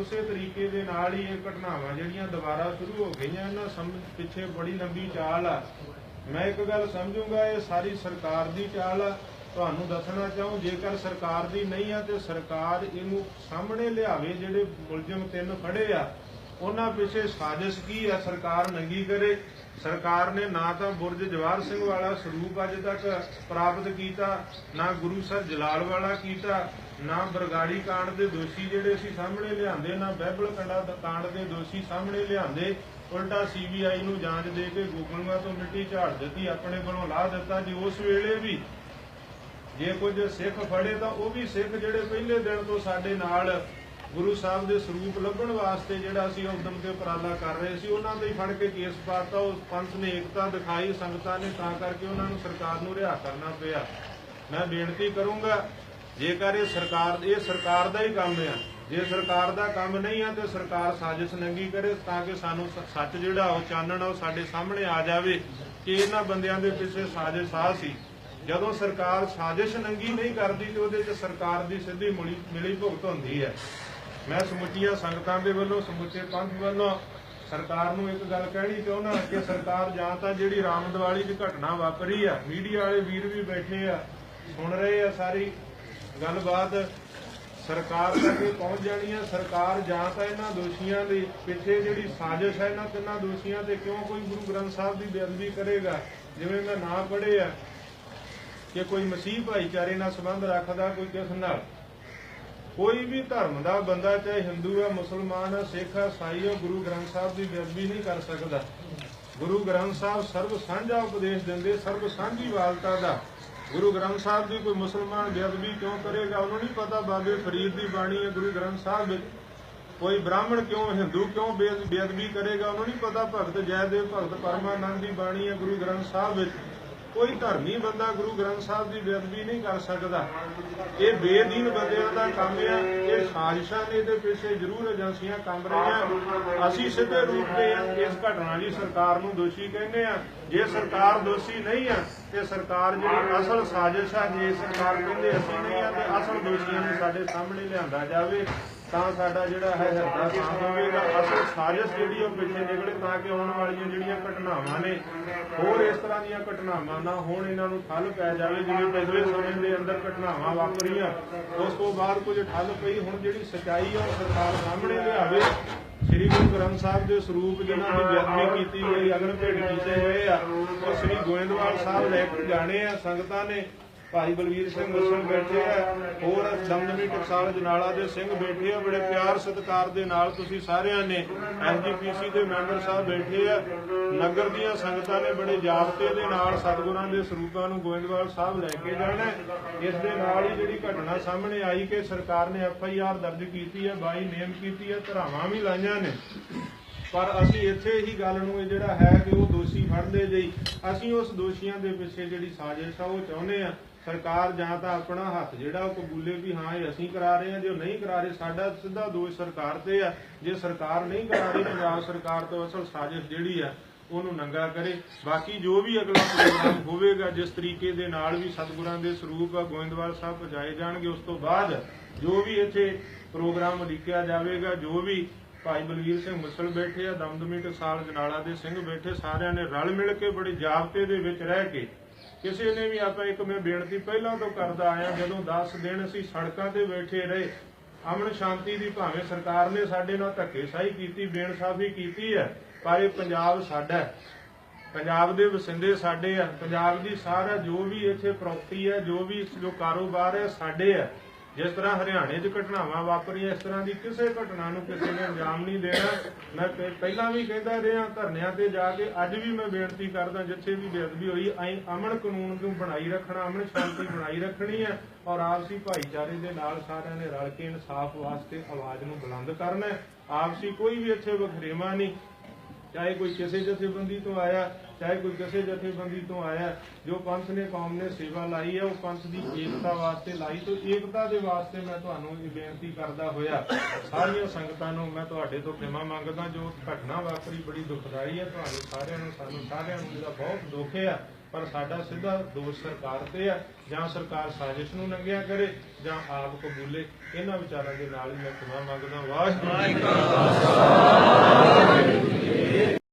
ਉਸੇ ਤਰੀਕੇ ਦੇ ਨਾਲ ਹੀ ਇਹ ਘਟਨਾਵਾਂ ਜਿਹੜੀਆਂ ਦੁਬਾਰਾ ਸ਼ੁਰੂ ਹੋ ਗਈਆਂ, ਇਹਨਾਂ ਸਮ, ਪਿੱਛੇ ਬੜੀ ਲੰਬੀ ਚਾਲ ਆ। ਮੈਂ ਇੱਕ ਗੱਲ ਸਮਝੂੰਗਾ, ਇਹ ਸਾਰੀ ਸਰਕਾਰ ਦੀ ਚਾਲ ਆ। ਤੁਹਾਨੂੰ ਦੱਸਣਾ ਚਾਹੂੰ, ਜੇਕਰ ਸਰਕਾਰ ਦੀ ਨਹੀਂ ਆ, ਤੇ ਸਰਕਾਰ ਇਹਨੂੰ ਸਾਹਮਣੇ ਲਿਆਵੇ, ਜਿਹੜੇ ਮੁਲਜ਼ਮ ਤਿੰਨ ਫੜੇ ਆ, ਉਹਨਾਂ ਪਿੱਛੇ ਸਾਜ਼ਿਸ਼ ਕੀ ਆ? ਸਰਕਾਰ ਨੰਗੀ ਕਰੇ। ਸਰਕਾਰ ਨੇ ਨਾ ਤਾਂ ਬੁਰਜ ਜਵਾਹਰ ਸਿੰਘ ਵਾਲਾ ਸਰੂਪ ਅੱਜ ਤੱਕ ਪ੍ਰਾਪਤ ਕੀਤਾ, ਨਾ ਗੁਰੂ ਸਰ ਜਲਾਲ ਵਾਲਾ ਕੀਤਾ। ਨਾ ਬਰਗਾੜੀ ਕਾਂਡ ਦੇ ਦੋਸ਼ੀ ਜਿਹੜੇ ਅਸੀਂ ਸਾਹਮਣੇ ਲਿਆਂਦੇ, ਨਾ ਬਹਿਬਲ ਕੰਡਾ ਕਾਂਡ ਦੇ ਦੋਸ਼ੀ ਸਾਹਮਣੇ ਲਿਆਂਦੇ, ਉਲਟਾ ਸੀਬੀਆਈ ਨੂੰ ਜਾਂਚ ਦੇ ਕੇ ਗੋਗਲਵਾ ਤੋਂ ਮਿੱਟੀ ਝਾੜ ਦਿੱਤੀ, ਆਪਣੇ ਵੱਲੋਂ ਲਾ ਦਿੱਤਾ ਜੀ। ਉਸ ਵੇਲੇ ਵੀ ਜੇ ਕੁਝ ਸਿੱਖ ਫੜੇ ਤਾਂ ਉਹ ਵੀ ਸਿੱਖ ਜਿਹੜੇ ਪਹਿਲੇ ਦਿਨ ਤੋਂ ਸਾਡੇ ਨਾਲ ਗੁਰੂ ਸਾਹਿਬ ਦੇ ਸਰੂਪ ਲੱਭਣ ਵਾਸਤੇ ਜਿਹੜਾ ਅਸੀਂ ਉਦਮ ਤੇ ਉਪਰਾਲਾ ਕਰ ਰਹੇ ਸੀ, ਉਹਨਾਂ ਦੇ ਹੀ ਫੜ ਕੇ ਕੇਸ ਪਾਤਾ। ਉਸ ਪੰਥ ਨੇ ਏਕਤਾ ਦਿਖਾਈ, ਸੰਗਤਾਂ ਨੇ ਤਾਂ ਕਰਕੇ ਉਹਨਾਂ ਨੂੰ ਸਰਕਾਰ ਨੂੰ ਰਿਹਾ ਕਰਨਾ ਪਿਆ। ਮੈਂ ਬੇਨਤੀ ਕਰੂੰਗਾ ਜੇਕਰ ਇਹ ਸਰਕਾਰ ਇਹ ਸਰਕਾਰ ਦਾ ਹੀ ਕੰਮ ਆ। ਜੇ ਸਰਕਾਰ ਦਾ ਕੰਮ ਨਹੀਂ ਆ, ਤੇ ਸਰਕਾਰ ਸਾਜ਼ਿਸ਼ ਨੰਗੀ ਕਰੇ ਤਾਂ ਕਿ ਸਾਨੂੰ ਸ- ਸੱਚ ਜਿਹੜਾ ਉਹ ਚਾਨਣ ਆ, ਉਹ ਸਾਡੇ ਸਾਹਮਣੇ ਆ ਜਾਵੇ ਕਿ ਇਹਨਾਂ ਬੰਦਿਆਂ ਦੇ ਪਿੱਛੇ ਸਾਜ਼ਿਸ਼ ਆ ਸੀ। ਜਦੋਂ ਸਰਕਾਰ ਸਾਜ਼ਿਸ਼ ਨੰਗੀ ਨਹੀਂ ਕਰਦੀ, ਤੇ ਉਹਦੇ 'ਚ ਸਰਕਾਰ ਦੀ ਸਿੱਧੀ ਮਿਲੀ ਭੁਗਤ ਹੁੰਦੀ ਹੈ। ਮੈਂ ਸਮੁੱਚੀਆਂ ਸੰਗਤਾਂ ਦੇ ਵੱਲੋਂ, ਸਮੁੱਚੇ ਪੰਥ ਵੱਲੋਂ ਸਰਕਾਰ ਨੂੰ ਇੱਕ ਗੱਲ ਕਹਿਣੀ ਚਾਹੁੰਦਾ ਕਿ ਸਰਕਾਰ ਜਾਂ ਤਾਂ ਜਿਹੜੀ ਰਾਮ ਦੀਵਾਲੀ ਦੀ ਘਟਨਾ ਵਾਪਰੀ ਆ, ਮੀਡੀਆ ਵਾਲੇ ਵੀਰ ਵੀ ਬੈਠੇ ਆ, ਸੁਣ ਰਹੇ ਆ ਸਾਰੀ। ਗੱਲਬਾਤ ਸਰਕਾਰ ਤੱਕ ਪਹੁੰਚ ਜਾਣੀ ਹੈ ਸਰਕਾਰ ਜਾਂ ਤਾਂ ਇਹਨਾਂ ਦੋਸ਼ੀਆਂ ਦੇ ਪਿੱਛੇ ਜਿਹੜੀ ਸਾਜ਼ਿਸ਼ ਹੈ ਇਹਨਾਂ ਤਿੰਨਾਂ ਦੋਸ਼ੀਆਂ ਤੇ ਕਿਉਂ ਕੋਈ ਗੁਰੂ ਗ੍ਰੰਥ ਸਾਹਿਬ ਦੀ ਬੇਅਦਬੀ ਕਰੇਗਾ? ਜਿਵੇਂ ਮੈਂ ਨਾਂ ਪੜ੍ਹੇ ਆ ਕਿ ਕੋਈ ਮਸੀਹ ਭਾਈਚਾਰੇ ਨਾਲ ਸੰਬੰਧ ਰੱਖਦਾ ਕੋਈ ਕਿਸ ਨਾਲ? ਕੋਈ ਵੀ ਧਰਮ ਦਾ ਬੰਦਾ, ਚਾਹੇ ਹਿੰਦੂ ਹੈ ਮੁਸਲਮਾਨ ਹੈ ਸਿੱਖ ਹੈ ਈਸਾਈ ਹੈ ਗੁਰੂ ਗ੍ਰੰਥ ਸਾਹਿਬ ਦੀ ਬੇਅਦਬੀ ਨਹੀਂ ਕਰ ਸਕਦਾ। ਗੁਰੂ ਗ੍ਰੰਥ ਸਾਹਿਬ ਸਰਬ ਸਾਂਝਾ ਉਪਦੇਸ਼ ਦਿੰਦੇ ਸਰਬ ਸਾਂਝੀ ਵਾਲਤਾ ਦਾ। ਗੁਰੂ ਗ੍ਰੰਥ ਸਾਹਿਬ ਦੀ ਕੋਈ ਮੁਸਲਮਾਨ ਬੇਅਦਬੀ ਕਿਉਂ ਕਰੇਗਾ ਉਹਨੂੰ ਨਹੀਂ ਪਤਾ ਬਾਬੇ ਫਰੀਦ ਦੀ ਬਾਣੀ ਹੈ ਗੁਰੂ ਗ੍ਰੰਥ ਸਾਹਿਬ ਵਿੱਚ। ਕੋਈ ਬ੍ਰਾਹਮਣ ਕਿਉਂ, ਹਿੰਦੂ ਕਿਉਂ ਬੇਅਦਬੀ ਕਰੇਗਾ ਉਹਨੂੰ ਨਹੀਂ ਪਤਾ ਭਗਤ ਜੈਦੇਵ, ਭਗਤ ਪਰਮਾਨੰਦ ਦੀ ਬਾਣੀ ਹੈ ਗੁਰੂ ਗ੍ਰੰਥ ਸਾਹਿਬ ਵਿੱਚ। ਕੋਈ ਧਰਮੀ ਬੰਦਾ ਗੁਰੂ ਗ੍ਰੰਥ ਸਾਹਿਬ ਦੀ ਬੇਅਦਬੀ ਨਹੀਂ ਕਰ ਸਕਦਾ। ਇਹ ਬੇਦੀਨ ਬੰਦਿਆਂ ਦਾ ਕੰਮ ਆ, ਇਹ ਸਾਜ਼ਿਸ਼ਾਂ ਨੇ ਇਹਦੇ ਪਿੱਛੇ ਜ਼ਰੂਰ ਏਜੰਸੀਆਂ ਕੰਮ ਰਹੀਆਂ। ਅਸੀਂ ਸਿੱਧੇ ਰੂਪ ਤੇ ਇਸ ਘਟਨਾ ਦੀ ਸਰਕਾਰ ਨੂੰ ਦੋਸ਼ੀ ਕਹਿੰਦੇ ਆ। ਜੇ ਸਰਕਾਰ ਦੋਸ਼ੀ ਨਹੀਂ ਆ, ਤੇ ਸਰਕਾਰ ਜਿਹੜੀ ਅਸਲ ਸਾਜ਼ਿਸ਼ ਆ, ਜੇ ਸਰਕਾਰ ਕਹਿੰਦੇ ਅਸੀਂ ਨਹੀਂ ਆ, ਤੇ ਅਸਲ ਦੋਸ਼ੀਆਂ ਨੂੰ ਸਾਡੇ ਸਾਹਮਣੇ ਲਿਆਂਦਾ ਜਾਵੇ। ਤਾਂ ਸਾਡਾ ਜਿਹੜਾ ਹੈ ਹਿਰਦਾ ਸ਼ਾਂਤ ਹੋਵੇਗਾ ਅਸਲ ਸਾਜ਼ਿਸ਼ ਜਿਹੜੀ ਉਹ ਪਿੱਛੇ ਨਿਕਲੇ ਤਾਂ ਕਿ ਆਉਣ ਵਾਲੀਆਂ ਜਿਹੜੀਆਂ ਘਟਨਾਵਾਂ ਨੇ, ਹੋਰ ਇਸ ਤਰ੍ਹਾਂ ਦੀਆਂ ਘਟਨਾਵਾਂ ਨਾ ਹੋਣ, ਇਹਨਾਂ ਨੂੰ ਠੱਲ ਪੈ ਜਾਵੇ, ਜਿਵੇਂ ਪਿਛਲੇ ਸਮੇਂ ਦੇ ਅੰਦਰ ਘਟਨਾਵਾਂ ਵਾਪਰੀਆਂ, ਉਸ ਤੋਂ ਬਾਅਦ ਕੁਝ ਠੱਲ ਪਈ, ਹੁਣ ਜਿਹੜੀ ਸਚਾਈ ਆ, ਉਹ ਸਰਕਾਰ ਸਾਹਮਣੇ ਲਿਆਵੇ। ਸ੍ਰੀ ਗੁਰੂ ਗ੍ਰੰਥ ਸਾਹਿਬ ਦੇ ਸਰੂਪ ਜਿਨ੍ਹਾਂ ਦੀ ਬੇਅਦਬੀ ਕੀਤੀ ਗਈ ਅਗਨ ਭੇਟ ਕੀਤੇ ਹੋਏ ਆ, ਉਹ ਸ੍ਰੀ ਗੋਇੰਦਵਾਲ ਸਾਹਿਬ ਲੈ ਕੇ ਜਾਣੇ ਆ, ਸੰਗਤਾਂ ਨੇ ਭਾਈ ਬਲਵੀਰ ਸਿੰਘ ਮੁਸਲਮ ਬੈਠੇ ਆ, ਹੋਰ ਦਮਦਮੀ ਟਕਸਾਲ ਜਨਾਲਾ ਦੇ ਸਿੰਘ ਬੈਠੇ ਆ, ਬੜੇ ਪਿਆਰ ਸਤਿਕਾਰ ਦੇ ਨਾਲ ਤੁਸੀਂ ਸਾਰਿਆਂ ਨੇ ਐਸਜੀਪੀਸੀ ਦੇ ਮੈਂਬਰ ਸਾਹਿਬ ਬੈਠੇ ਆ। ਨਗਰ ਦੀਆਂ ਸੰਗਤਾਂ ਨੇ ਬੜੇ ਜਾਬਤੇ ਦੇ ਨਾਲ ਸਤਿਗੁਰਾਂ ਦੇ ਸਰੂਪਾਂ ਨੂੰ ਗੋਇੰਦਵਾਲ ਸਾਹਿਬ ਲੈ ਕੇ ਜਾਣਾ ਇਸ ਦੇ ਨਾਲ ਹੀ ਜਿਹੜੀ ਘਟਨਾ ਸਾਹਮਣੇ ਆਈ ਕਿ ਸਰਕਾਰ ਨੇ ਐਫ ਆਈ ਆਰ ਦਰਜ ਕੀਤੀ ਹੈ, ਬਾਈ ਨੇਮ ਕੀਤੀ ਹੈ, ਧਰਾਵਾਂ ਵੀ ਲਾਈਆਂ ਨੇ। ਪਰ ਅਸੀਂ ਇੱਥੇ ਹੀ ਗੱਲ ਨੂੰ ਇਹ ਜਿਹੜਾ ਹੈ ਕਿ ਉਹ ਦੋਸ਼ੀ ਫੜਦੇ ਜਈ। ਅਸੀਂ ਉਸ ਦੋਸ਼ੀਆਂ ਦੇ ਪਿੱਛੇ ਜਿਹੜੀ ਸਾਜ਼ਿਸ਼ ਆ, ਉਹ ਚਾਹੁੰਦੇ ਆ ਸਰਕਾਰ ਜਾਂ ਤਾਂ ਆਪਣਾ ਹੱਥ ਜਿਹੜਾ ਉਹ ਕਬੂਲੇ ਵੀ ਹਾਂ ਇਹ ਅਸੀਂ ਕਰਾ ਰਹੇ ਹਾਂ, ਜੇ ਨਹੀਂ ਕਰਾ ਰਹੇ, ਸਾਡਾ ਸਿੱਧਾ ਦੋਸ਼ ਸਰਕਾਰ ਤੇ ਆ। ਜੇ ਸਰਕਾਰ ਨਹੀਂ ਕਰਾ ਰਹੀ, ਪੰਜਾਬ ਸਰਕਾਰ ਤੋਂ ਅਸਲ ਸਾਜ਼ਿਸ਼ ਜਿਹੜੀ ਆ, ਉਹਨੂੰ ਨੰਗਾ ਕਰੇ। ਬਾਕੀ ਜੋ ਵੀ ਅਗਲਾ ਪ੍ਰੋਗਰਾਮ ਹੋਵੇਗਾ, ਜਿਸ ਤਰੀਕੇ ਦੇ ਨਾਲ ਵੀ ਸਤਿਗੁਰਾਂ ਦੇ ਸਰੂਪ ਗੋਇੰਦਵਾਲ ਸਾਹਿਬ ਪਜਾਏ ਜਾਣਗੇ, ਉਸ ਤੋਂ ਬਾਅਦ ਜੋ ਵੀ ਇੱਥੇ ਪ੍ਰੋਗਰਾਮ ਲਿਖਿਆ ਜਾਵੇਗਾ, ਜੋ ਵੀ ਭਾਈ ਬਲਵੀਰ ਸਿੰਘ ਮੁਸਲ ਬੈਠੇ ਆ, ਦਮਦਮੀ ਟਕਸਾਲ ਜਨਾਲਾ ਦੇ ਸਿੰਘ ਬੈਠੇ, ਸਾਰਿਆਂ ਨੇ ਰਲ ਮਿਲ ਕੇ ਬੜੇ ਜਾਬਤੇ ਦੇ ਵਿੱਚ ਰਹਿ ਕੇ ਕਿਸੇ ਨੇ ਵੀ ਆਪਾਂ ਇੱਕ ਮੈਂ ਬੇਨਤੀ ਪਹਿਲਾਂ ਤੋਂ ਕਰਦਾ ਆਇਆ, ਜਦੋਂ 10 ਦਿਨ ਅਸੀਂ ਸੜਕਾਂ ਤੇ ਬੈਠੇ ਰਹੇ, ਅਮਨ ਸ਼ਾਂਤੀ ਦੀ ਭਾਵੇਂ ਸਰਕਾਰ ਨੇ ਸਾਡੇ ਨਾਲ ਧੱਕੇਸ਼ਾਹੀ ਕੀਤੀ, ਬੇਇਨਸਾਫੀ ਕੀਤੀ ਹੈ, ਪਰ ਇਹ ਪੰਜਾਬ ਸਾਡਾ ਪੰਜਾਬ ਦੇ ਵਸਿੰਦੇ ਸਾਡੇ ਆ ਪੰਜਾਬ ਦੀ ਸਾਰਾ ਜੋ ਵੀ ਇੱਥੇ ਪ੍ਰਾਪਰਟੀ ਹੈ, ਜੋ ਵੀ ਜੋ ਕਾਰੋਬਾਰ ਹੈ, ਸਾਡੇ ਆ ਜਿਸ ਤਰ੍ਹਾਂ ਹਰਿਆਣੇ 'ਚ ਘਟਨਾਵਾਂ ਵਾਪਰੀਆਂ, ਇਸ ਤਰ੍ਹਾਂ ਦੀ ਕਿਸੇ ਘਟਨਾ ਨੂੰ ਕਿਸੇ ਨੇ ਅੰਜਾਮ ਨਹੀਂ ਦੇਣਾ। ਮੈਂ ਪਹਿਲਾਂ ਵੀ ਕਹਿੰਦਾ ਰਿਹਾ, ਧਰਨਿਆਂ ਤੇ ਜਾ ਕੇ ਅੱਜ ਵੀ ਮੈਂ ਬੇਨਤੀ ਕਰਦਾ, ਜਿੱਥੇ ਵੀ ਬੇਅਦਬੀ ਹੋਈ ਐ ਅਮਨ ਕਾਨੂੰਨ ਨੂੰ ਬਣਾਈ ਰੱਖਣਾ, ਅਮਨ ਸ਼ਾਂਤੀ ਬਣਾਈ ਰੱਖਣੀ ਹੈ ਔਰ ਆਪਸੀ ਭਾਈਚਾਰੇ ਦੇ ਨਾਲ ਸਾਰਿਆਂ ਨੇ ਰਲ ਕੇ ਇਨਸਾਫ ਵਾਸਤੇ ਆਵਾਜ਼ ਨੂੰ ਬੁਲੰਦ ਕਰਨਾ ਆਪਸੀ ਕੋਈ ਵੀ ਇੱਥੇ ਵਖਰੇਵਾ ਨਹੀਂ। ਚਾਹੇ ਕੋਈ ਕਿਸੇ ਜਥੇਬੰਦੀ ਤੋਂ ਆਇਆ, ਚਾਹੇ ਕੋਈ ਕਿਸੇ ਜਥੇਬੰਦੀ ਤੋਂ ਆਇਆ, ਜੋ ਪੰਥ ਨੇ, ਕੌਮ ਨੇ ਸੇਵਾ ਲਾਈ ਹੈ, ਉਹ ਪੰਥ ਦੀ ਏਕਤਾ ਵਾਸਤੇ ਲਾਈ ਤੋਂ ਏਕਤਾ ਦੇ ਵਾਸਤੇ ਮੈਂ ਤੁਹਾਨੂੰ ਇਹ ਬੇਨਤੀ ਕਰਦਾ ਹੋਇਆ। ਸਾਰੀਆਂ ਸੰਗਤਾਂ ਨੂੰ ਮੈਂ ਤੁਹਾਡੇ ਤੋਂ ਖਿਮਾ ਮੰਗਦਾ, ਜੋ ਘਟਨਾ ਵਾਪਰੀ, ਬੜੀ ਦੁਖਦਾਈ ਹੈ। ਤੁਹਾਨੂੰ ਸਾਰਿਆਂ ਨੂੰ, ਸਾਨੂੰ ਸਾਰਿਆਂ ਨੂੰ ਜਿਹੜਾ ਬਹੁਤ ਦੁੱਖ ਹੈ ਪਰ ਸਾਡਾ ਸਿੱਧਾ ਦੋਸ਼ ਸਰਕਾਰ ਤੇ ਆ, ਜਾਂ ਸਰਕਾਰ ਸਾਜ਼ਿਸ਼ ਨੂੰ ਨੰਗਿਆ ਕਰੇ, ਜਾਂ ਆਪ ਕਬੂਲੇ, ਇਹਨਾਂ ਵਿਚਾਰਾਂ ਦੇ ਨਾਲ ਹੀ ਮੈਂ ਖੁਦਾ ਮੰਗਦਾ ਵਾਹਿਗੁਰੂ